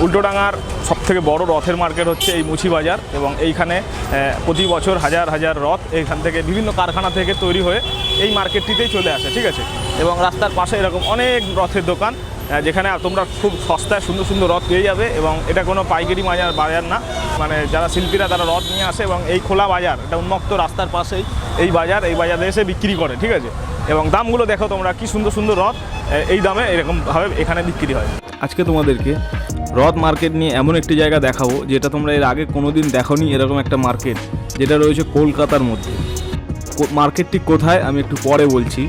উল্টোডাঙার সবথেকে বড় রথের মার্কেট হচ্ছে এই মুছি বাজার এবং এইখানে প্রতি বছর হাজার হাজার রথ এইখান থেকে বিভিন্ন কারখানা থেকে তৈরি হয়ে এই মার্কেটটিতেই চলে আসে, ঠিক আছে? এবং রাস্তার পাশে এরকম অনেক রথের দোকান যেখানে তোমরা খুব সস্তায় সুন্দর সুন্দর রথ পেয়ে যাবে এবং এটা কোনো পাইকারি বাজার বাজার না। মানে যারা শিল্পীরা তারা রথ নিয়ে আসে এবং এই খোলা বাজার, এটা উন্মুক্ত রাস্তার পাশেই এই বাজার, এই বাজারে এসে বিক্রি করে, ঠিক আছে? এবং দামগুলো দেখো তোমরা, কি সুন্দর সুন্দর রথ এই দামে এরকমভাবে এখানে বিক্রি হয়। আজকে তোমাদেরকে রথ মার্কেট নিয়ে এমন একটি জায়গা দেখাবো, যেটা তোমরা এর আগে কোনোদিন দেখোনি, এরকম একটা মার্কেট, যেটা রয়েছে কলকাতার মধ্যে। মার্কেটটি কোথায় আমি একটু পরে বলছি।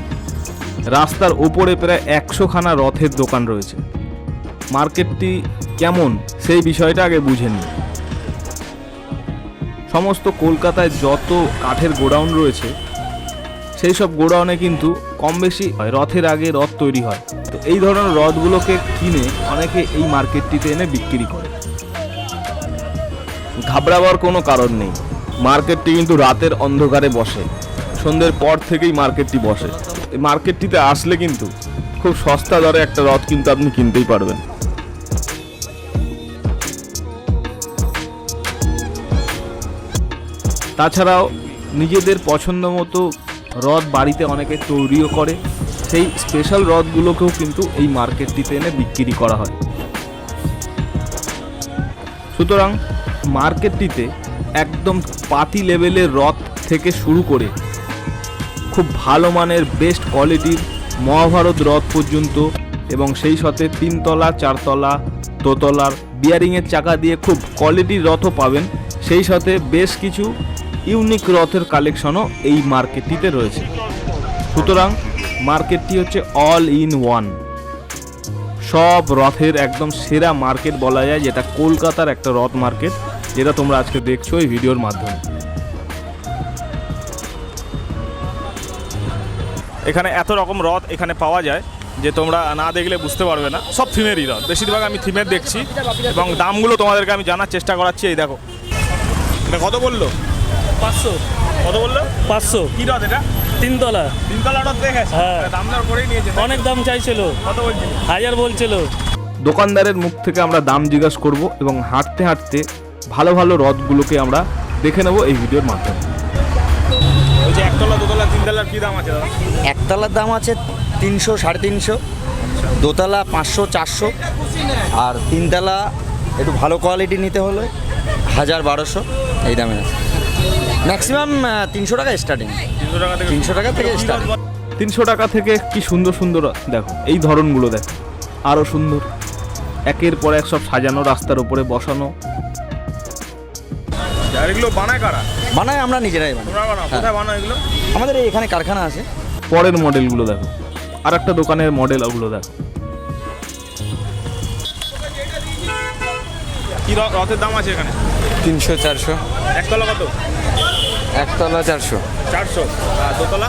রাস্তার ওপরে প্রায় একশোখানা রথের দোকান রয়েছে। মার্কেটটি কেমন সেই বিষয়টা আগে বুঝে নিই সমস্ত কলকাতায় যত কাঠের গোডাউন রয়েছে, সেই সব গোডাউনে কিন্তু কম বেশি রথের আগে রথ তৈরি হয়। তো এই ধরনের রথগুলোকে কিনে অনেকে এই মার্কেটটিতে এনে বিক্রি করে। ঘাবড়াবার কোনো কারণ নেই। মার্কেটটি কিন্তু রাতের অন্ধকারে বসে। সন্ধ্যের পর থেকেই মার্কেটটি বসে। মার্কেটটিতে আসলে কিন্তু খুব সস্তা দরে একটা রথ কিন্তু আপনি কিনতেই পারবেন। তাছাড়াও নিজেদের পছন্দ মতো রথ বাড়িতে অনেকে তৈরিও করে। সেই স্পেশাল রথগুলোকেও কিন্তু এই মার্কেটটিতে এনে বিক্রি করা হয়। সুতরাং মার্কেটটিতে একদম পাতি লেভেলের রথ থেকে শুরু করে খুব ভালো মানের বেস্ট কোয়ালিটির মহাভারত রথ পর্যন্ত এবং সেই সাথে তিনতলা, চারতলা, দোতলার বিয়ারিংয়ের চাকা দিয়ে খুব কোয়ালিটির রথও পাবেন। সেই সাথে বেশ কিছু ইউনিক রথের কালেকশনও এই মার্কেটটিতে রয়েছে। সুতরাং মার্কেটটি হচ্ছে অল ইন ওয়ান সব রথের একদম সেরা মার্কেট বলা যায়, যেটা কলকাতার একটা রথ মার্কেট, যেটা তোমরা আজকে দেখছ এই ভিডিওর মাধ্যমে। এখানে এত রকম রথ এখানে পাওয়া যায় যে তোমরা না দেখলে বুঝতে পারবে না। সব থিমেরই রথ। বেশিরভাগ আমি থিমের দেখছি এবং দামগুলো তোমাদেরকে আমি জানার চেষ্টা করাচ্ছি এই দেখো। এটা কত বলল? পাঁচশো। কত বলল? পাঁচশো। কি রথ এটা? তিনতলা। তিনতলা রথ দেখেছে? হ্যাঁ। দাম দর করেই নিয়েছে অনেক দাম চাইছিল। কত বলছিলি? হাজার বলছিল। দোকানদারের মুখ থেকে আমরা দাম জিজ্ঞাসা করব এবং হাঁটতে হাঁটতে ভালো ভালো রথগুলোকে আমরা দেখে নেব এই ভিডিওর মাধ্যমে। তিনতলার কি দাম আছে দাদা? একতলার দাম আছে তিনশো সাড়ে তিনশো দোতলা পাঁচশো চারশো আর তিনতলা একটু ভালো কোয়ালিটি নিতে হলে হাজার বারোশো এই দামে আছে। ম্যাক্সিমাম তিনশো টাকা স্টার্টিং তিনশো টাকা থেকে তিনশো টাকা থেকে স্টার্টিং তিনশো টাকা থেকে কি সুন্দর সুন্দর দেখো এই ধরনগুলো দেখো আরও সুন্দর। একের পর এক সব সাজানো রাস্তার উপরে বসানো। এগুলো বানায় কারা? বানাই আমরা নিজেরাই বানাই। কোথায় বানাও এগুলো? আমাদের এই এখানে কারখানা আছে। পরের মডেলগুলো দেখো। আর একটা দোকানের মডেল ওগুলো দেখো। কি রথের দাম আছে এখানে? তিনশো চারশো। একতলা কত? একতলা চারশো। চারশো। দোতলা?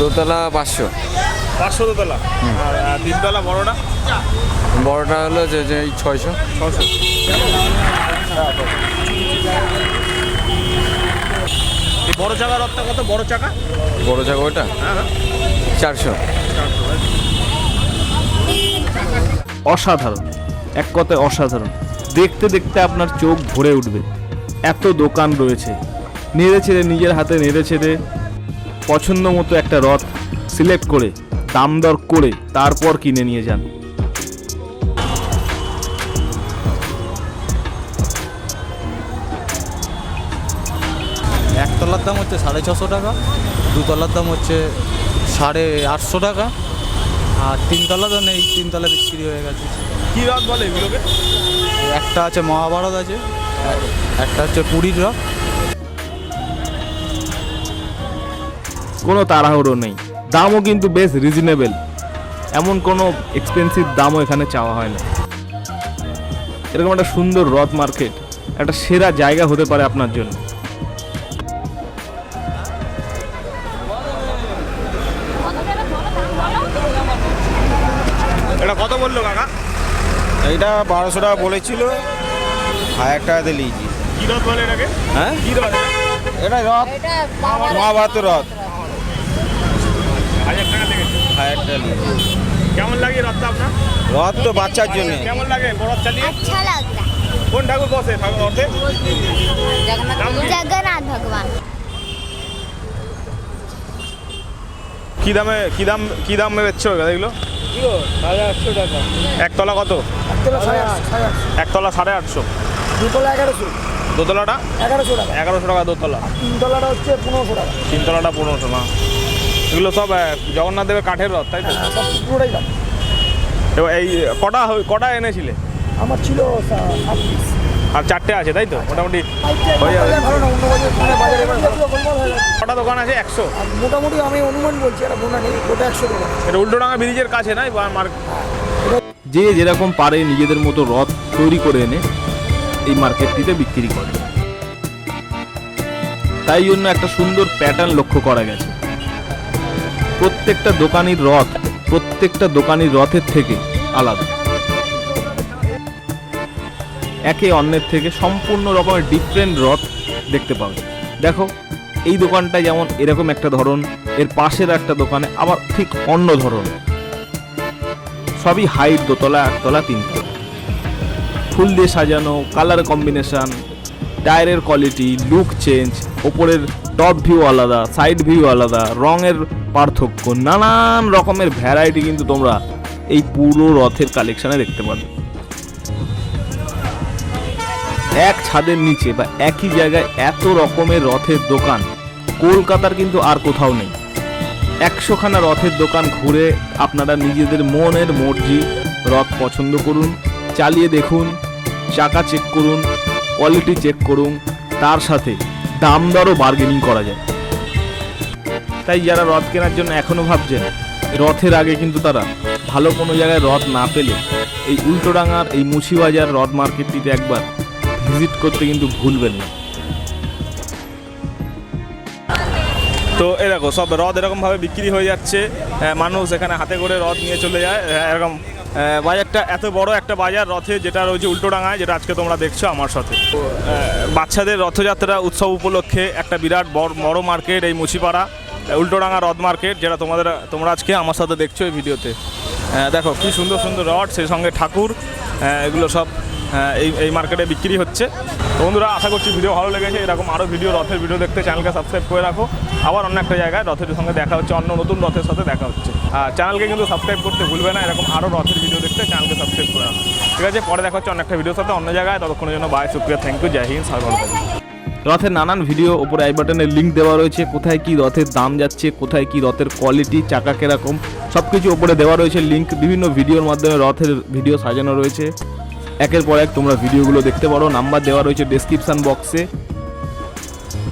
দোতলা পাঁচশো। পাঁচশো দোতলা। আর তিনতলা বড়টা? বড়টা হলো যে যে এই ছয়শো। ছশো এই বড় চাকা রথটা কত? বড় চাকা? বড় ওটা হ্যাঁ হ্যাঁ। চারশো। অসাধারণ। এক কথায় অসাধারণ। দেখতে দেখতে আপনার চোখ ভরে উঠবে। এত দোকান রয়েছে। নেড়ে ছেড়ে নিজের হাতে নেড়ে ছেড়ে পছন্দ মতো একটা রথ সিলেক্ট করে দাম দর করে তারপর কিনে নিয়ে যান। দাম হচ্ছে সাড়ে ছশো টাকা দুতলার দাম হচ্ছে সাড়ে আটশো টাকা আর তিনতলা তো নেই তিনতলা বিক্রি হয়ে গেছে। কি রথ বলে এগুলোকে? একটা আছে মহাভারত আছে একটা হচ্ছে পুরীর রথ। কোনো তাড়াহুড়ো নেই দামও কিন্তু বেশ রিজনেবল এমন কোনো এক্সপেন্সিভ দামও এখানে চাওয়া হয় না। এরকম একটা সুন্দর রথ মার্কেট একটা সেরা জায়গা হতে পারে আপনার জন্য। এটা কত বলল কাকা? এইটা বারোশো টাকা বলেছিল। হাজার টাকাতে নিয়েছি কি রথ বলে এটাকে? হ্যাঁ? কি রথ? এটা রথ? মহাভারত। রথ। হাজার টাকা লেগেছে। হাজার টাকা কেমন লাগে রথটা আপনার? রথ তো বাচ্চার জন্য। কেমন লাগে রথ চালিয়ে? আচ্ছা কোন ঠাকুর বসে ঠাকুর জগন্নাথ। ভগবান। কি দামে কি দাম কি দাম বেচছো এগুলো? একতলা কত? একতলা সাড়ে আটশো। দুতলা এগারোশো। দোতলাটা? এগারোশো টাকা। এগারোশো টাকা দোতলা। তিনতলাটা হচ্ছে পনেরোশো টাকা। তিনতলাটা পনেরোশো না। এগুলো সব জগন্নাথ দেবের কাঠের রথ তাই তো? পুরোটাই দাম এবার এই কটা কটা এনেছিলে? আমার ছিল সাত পিস আর চারটে আছে তাই তো? মোটামুটি। কটা দোকান আছে? একশো? মোটামুটি আমি অনুমান বলছি এটা গোনা নেই ওটা একশো এটা উল্টোডাঙ্গা ব্রিজের কাছে নাই? বা মার্ক যে যেরকম পারে নিজেদের মতো রথ তৈরি করে এনে এই মার্কেটটিতে বিক্রি করে। তাই জন্য একটা সুন্দর প্যাটার্ন লক্ষ্য করা গেছে। প্রত্যেকটা দোকানির রথ প্রত্যেকটা দোকানির রথের থেকে আলাদা। একে অন্যের থেকে সম্পূর্ণ রকমের ডিফারেন্ট রথ দেখতে পাবে। দেখো, এই দোকানটা যেমন এরকম একটা ধরন, এর পাশের একটা দোকানে আবার ঠিক অন্য ধরনের সবই হাইট দোতলা, একতলা তিনতলা ফুল দিয়ে সাজানো কালার কম্বিনেশন টায়ারের কোয়ালিটি লুক চেঞ্জ ওপরের টপ ভিউ আলাদা সাইড ভিউ আলাদা, রঙের পার্থক্য, নানান রকমের ভ্যারাইটি কিন্তু তোমরা এই পুরো রথের কালেকশানে দেখতে পাবে। এক ছাদের নিচে বা একই জায়গায় এত রকমের রথের দোকান। কলকাতার কিন্তু আর কোথাও নেই। একশোখানা রথের দোকান ঘুরে আপনারা নিজেদের মনের মর্জি রথ পছন্দ করুন, চালিয়ে দেখুন, চাকা চেক করুন কোয়ালিটি চেক করুন, তার সাথে দাম দরও বার্গেনিং করা যায়। তাই যারা রথ কেনার জন্য এখনও ভাবছেন, রথের আগে কিন্তু তারা ভালো কোনো জায়গায় রথ না পেলে এই উল্টোডাঙ্গার, এই মুছিবাজার রথ মার্কেটটিতে একবার ভিজিট করতে কিন্তু ভুলবেন না। তো দেখো, সব রথ এরকমভাবে বিক্রি হয়ে যাচ্ছে। মানুষ এখানে হাতে করে রথ নিয়ে চলে যায়। এরকম বাজারটা এত বড় একটা বাজার রথে, যেটা রয়েছে উল্টোডাঙায় যেটা আজকে তোমরা দেখছ আমার সাথে। বাচ্চাদের রথযাত্রা উৎসব উপলক্ষে একটা বিরাট বড় মার্কেট এই মুচিপাড়া উল্টোডাঙা রথ মার্কেট, যেটা তোমাদের, তোমরা আজকে আমার সাথে দেখছ এই ভিডিওতে। দেখো, কি সুন্দর সুন্দর রথ, সেই সঙ্গে ঠাকুর এগুলো সব এই এই মার্কেটে বিক্রি হচ্ছে। তো বন্ধুরা, আশা করছি ভিডিও ভালো লেগেছে। এরকম আরও ভিডিও রথের ভিডিও দেখতে চ্যানেলকে সাবস্ক্রাইব করে রাখো। আবার অন্য একটা জায়গায় রথের সঙ্গে দেখা হচ্ছে, অন্য নতুন রথের সাথে দেখা হচ্ছে। আর চ্যানেলকে কিন্তু সাবস্ক্রাইব করতে ভুলবে না, এরকম আরও রথের ভিডিও দেখতে চ্যানেলকে সাবস্ক্রাইব করে রাখো। ঠিক আছে, পরে দেখা হচ্ছে অন্য একটা ভিডিওর সাথে, অন্য জায়গায়। ততক্ষণের জন্য বাই সুপ্রিয়া থ্যাংক ইউ জয় হিন্দ, সাগর রথের নানান ভিডিও ওপরে আই বাটনের লিঙ্ক দেওয়া রয়েছে, কোথায় কি রথের দাম যাচ্ছে, কোথায় কি রথের কোয়ালিটি চাকা কীরকম সব কিছু ওপরে দেওয়া রয়েছে লিঙ্ক বিভিন্ন ভিডিওর মাধ্যমে রথের ভিডিও সাজানো রয়েছে। একের পর এক তোমরা ভিডিওগুলো দেখতে পারো। নাম্বার দেওয়া রয়েছে ডেসক্রিপশন বক্সে